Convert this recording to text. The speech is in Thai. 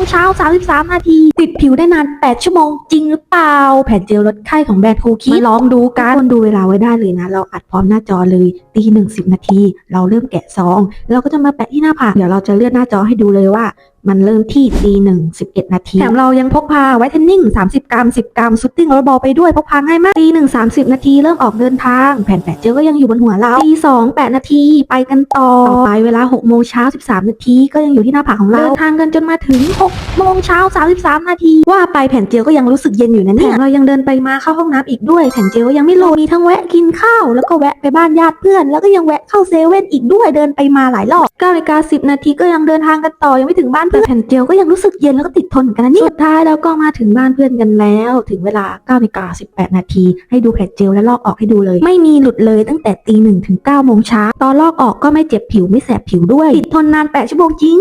งเช้า 33 นาที ติดผิวได้นาน 8 ชั่วโมง จริงหรือเปล่า แผ่นเจลลดไข้ของแบรนด์คูคิมาลองดูกันคนดูเวลาไว้ได้เลยนะ เราอัดพร้อมหน้าจอเลยตีหนึ่งสิบนาที เราเริ่มแกะซอง เราก็จะมาแปะที่หน้าผาก เดี๋ยวเราจะเลื่อนหน้าจอให้ดูเลยว่ามันเริ่มที่ตีหนึ่งสิบเอ็ดนาที แถมเรายังพกพาไวท์เทนนิ่ง30กรัม10กรัมซุตติ้งแล้วบอลไปด้วยพกพาง่ายมากตีหนึ่งสามสิบนาทีเริ่มออกเดินทาง แผ่นแปะเจลก็ยังอยู่บนหัวเราตีสองแปดนาทีไปกันต่อต่อไปเวลา6โมงเช้า13นาทีก็ยังอยู่ที่หน้าผาของเราเดินทางกันจนมาถึง6โมงเช้า33นาทีว่าไปแผ่นเจลก็ยังรู้สึกเย็นอยู่นะเนี่ยแถมเรายังเดินไปมาเข้าห้องน้ำอีกด้วยแผ่นเจลก็ยังไม่โลดมีทั้งแวะกินข้าวแล้วก็แวะไปบ้านญาติเพื่อน แล้วก็ยังแวะเข้าเซเว่นอีกด้วยเดินไปมาหลายรอบ9นาฬิกา10นาทีก็ยังเดินทางกันต่อยังไม่ถึงบ้านแต่แผ่นเจลก็ยังรู้สึกเย็นแล้วก็ติดทนเหมือนกันนะนี่สุดท้ายเราก็มาถึงบ้านเพื่อนกันแล้ว ถึงเวลา9นาฬิกา18 นาที ให้ดูแผ่นเจลและลอกออกให้ดูเลย ไม่มีหลุดเลยตั้งแต่ตีหนึ่งถึง9โมงเช้าตอนลอกออกก็ไม่เจ็บผิวไม่แสบผิวด้วยติดทนนาน8ชั่วโมงจริง